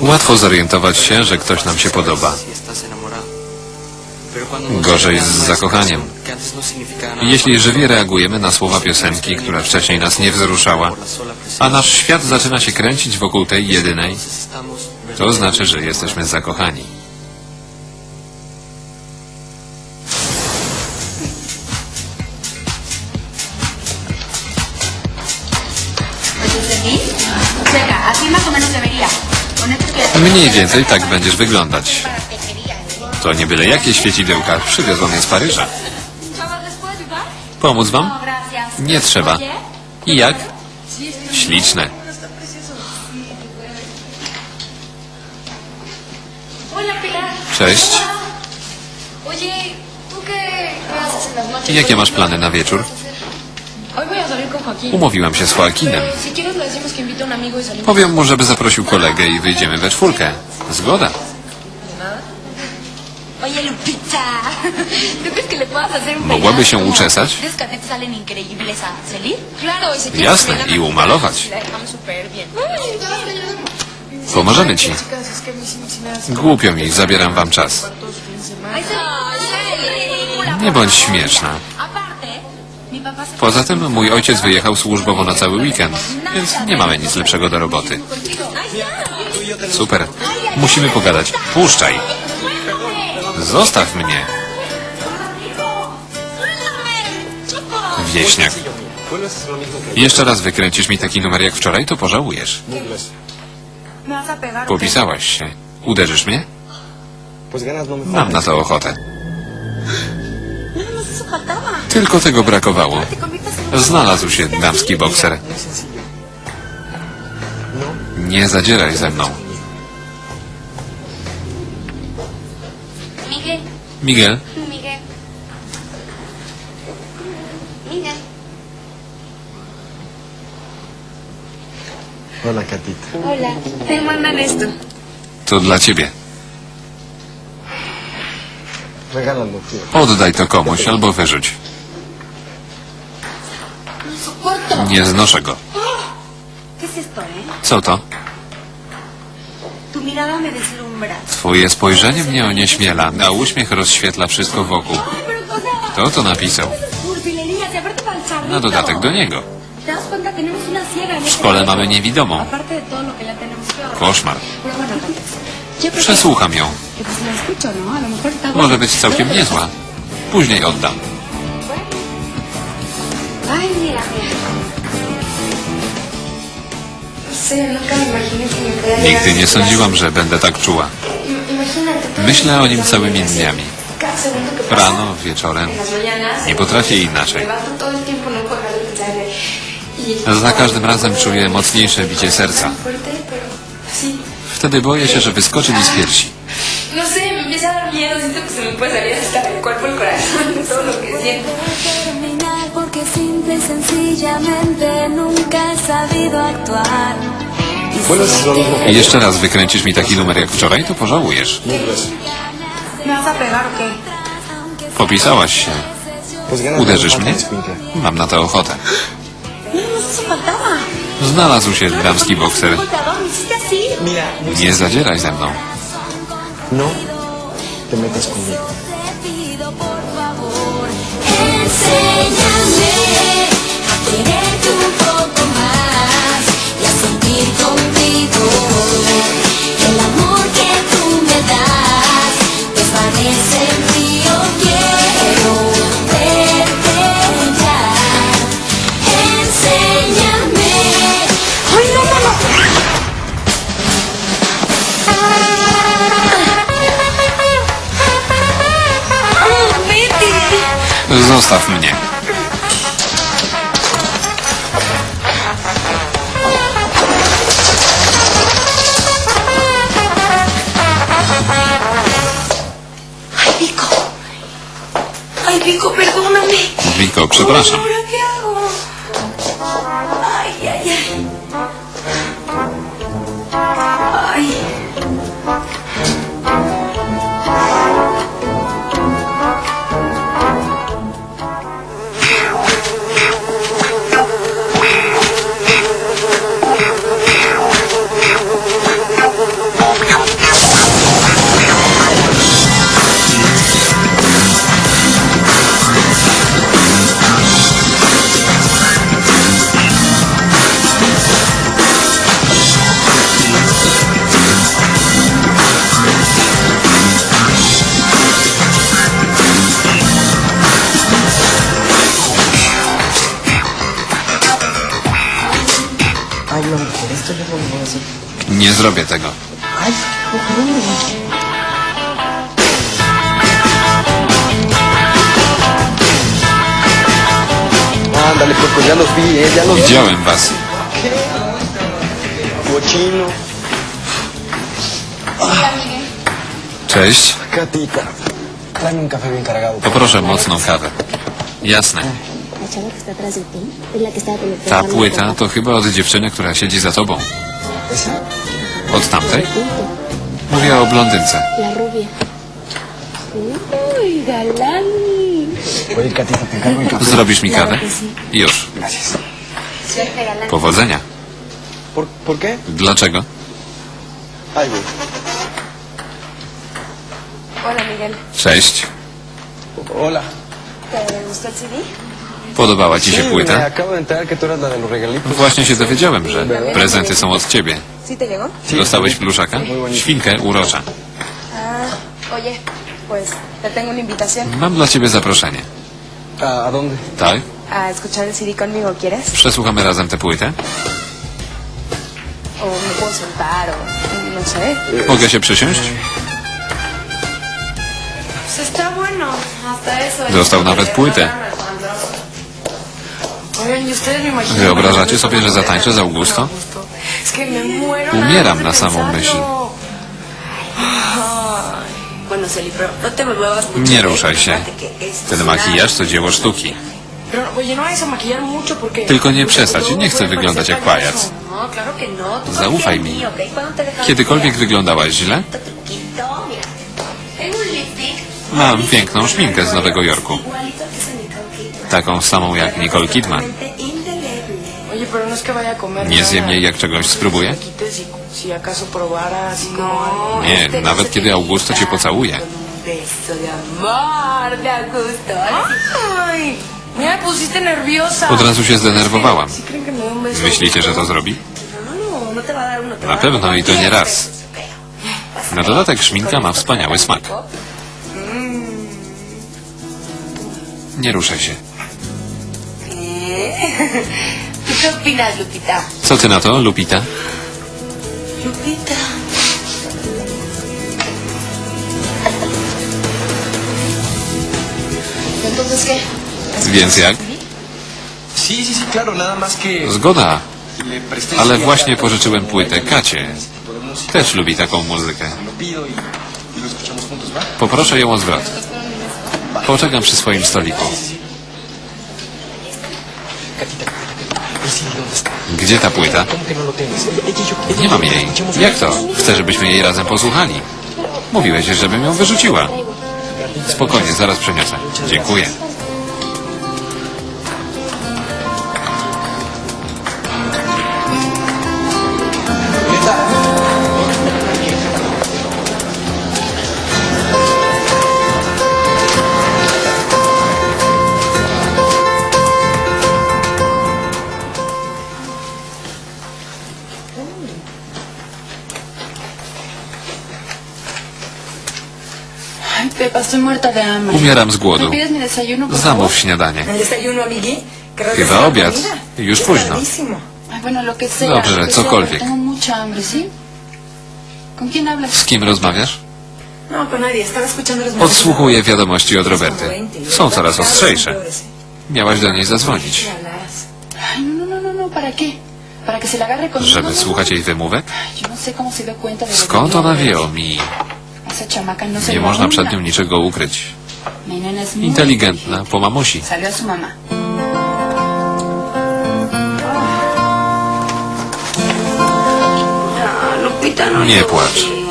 Łatwo zorientować się, że ktoś nam się podoba. Gorzej z zakochaniem. no Jeśli żywie reagujemy na słowa piosenki, która wcześniej nas nie wzruszała, a nasz świat zaczyna się kręcić wokół tej jedynej, to znaczy, że jesteśmy zakochani. Mniej więcej tak będziesz wyglądać. To nie byle jakie świecidełka, przywiozłam je z Paryża. Pomóc wam? Nie trzeba. I jak? Śliczne. Cześć. Jakie masz plany na wieczór? Umówiłam się z Joaquinem. Y. Powiem mu, żeby zaprosił kolegę i wyjdziemy we czwórkę. Zgoda. Oye, Lupita, ¿tú crees que le puedas hacer un Mogłaby się uczesać? y Jasne, i umalować. Pomożemy ci. Głupio mi, zabieram wam czas. Nie bądź śmieszna. Poza tym mój ojciec wyjechał służbowo na cały weekend, więc nie mamy nic lepszego do roboty. Super. Musimy pogadać. Puszczaj. Zostaw mnie. Wieśniak. Jeszcze raz wykręcisz mi taki numer jak wczoraj, to pożałujesz. Popisałaś się. Uderzysz mnie? Mam na to ochotę. Tylko tego brakowało. Znalazł się damski bokser. Nie zadzieraj ze mną. Miguel. Hola, Catita. Hola, te mandan esto. to dla ciebie. Oddaj to komuś albo wyrzuć. Nie znoszę go. ¿Qué es esto, eh? Co to? Twoje spojrzenie mnie onieśmiela, a uśmiech rozświetla wszystko wokół. Kto to napisał? Na dodatek do niego. En W szkole mamy niewidomą. Koszmar. Przesłucham ją. ¿no? Może być całkiem niezła. Później oddam. No Nigdy nie sądziłam, że będę tak czuła. Myślę o nim całymi dniami. Rano, wieczorem. Nie potrafię inaczej. Za każdym razem czuję mocniejsze bicie serca. Wtedy boję się, że wyskoczy mi z piersi. No I jeszcze raz wykręcisz mi taki numer jak wczoraj, to pożałujesz. mil veces. ¿Me vas a pegar o qué? Popisałaś się. No Uderzysz mnie? Mam na to ochotę. Znalazł się damski bokser. Nie zadzieraj ze mną. No te metas conmigo. Zostaw mnie. ¡Ay, Vico! ¡Ay, Vico, perdóname! Wiko, przepraszam. Zrobię tego. Ándale, Porco, ya los vi, eh, ya los vi. Widziałem was. Cochino. Cześć. Catita, tráeme un café bien cargado. Poproszę mocną kawę. Jasne. La chava que está atrás de ti es la que estaba Ta płyta to chyba od dziewczyny, która siedzi za tobą. ¿Esa? Od tamtej? Mówiła o blondynce. Zrobisz mi kawę? Już. Powodzenia. ¿Por, ¿Por qué? Dlaczego? Cześć. Hola. ¿Te gustó el CD? Podobała ci się płyta? Właśnie się dowiedziałem, że prezenty są od ciebie. Dostałeś pluszaka? Świnkę urocza. Ah, Mam dla ciebie zaproszenie. ¿A, ¿A dónde? Tak? a escuchar el CD conmigo, ¿quieres? Przesłuchamy razem tę płytę? O me puedo sentar, o no sé. Mogę się przysiąść? Dostał nawet płytę. Wyobrażacie sobie, że zatańczę z Augusto? Umieram na samą myśl. Nie ruszaj się. Ten makijaż to dzieło sztuki. Tylko nie przesadź, nie chcę wyglądać jak pajac. Zaufaj mi. ¿ok? ¿Cuándo te dejas Kiedykolwiek wyglądałaś źle? Mam piękną szminkę z Nowego Jorku. Taką samą jak Nicole Kidman. No Nie zjem jej jak czegoś spróbuję? Algo. No, Nie, no nawet kiedy Augusto cię pocałuje. Od razu się zdenerwowałam. Myślicie, że to zrobi? No, no, no Na pewno i to nie raz. Na dodatek szminka ma wspaniały smak. Nie ruszaj się. ¿Tú qué opinas, Lupita? Co ty na to, Lupita? Lupita. Entonces, ¿qué? Więc jak? Sí, sí, sí, claro, nada más que... Zgoda, ale właśnie pożyczyłem płytę Kacie. Też lubi taką muzykę. Y, y. Poproszę ją o zwrot. Poczekam przy swoim stoliku. Catita, Catita, Catita. ¿Y sí, dónde está? Gdzie ta płyta? Nie mam jej. Jak to? Chcę, żebyśmy jej razem posłuchali. Mówiłeś, żebym ją wyrzuciła. Spokojnie, zaraz przeniosę. Dziękuję. Umieram z głodu. Zamów śniadanie. ¿El desayuno, amigui? ¿Querrás Chyba obiad. Już późno. Dobrze, cokolwiek. Z kim rozmawiasz? No. Odsłuchuję wiadomości od Roberty. Są coraz ostrzejsze. Miałaś do niej zadzwonić. No, no, no, no. Żeby No, no, słuchać jej wymówek? No Skąd ona wie o mi? Nie lo można przed nią niczego ukryć. Inteligentna, po mamusi. No Nie płacz.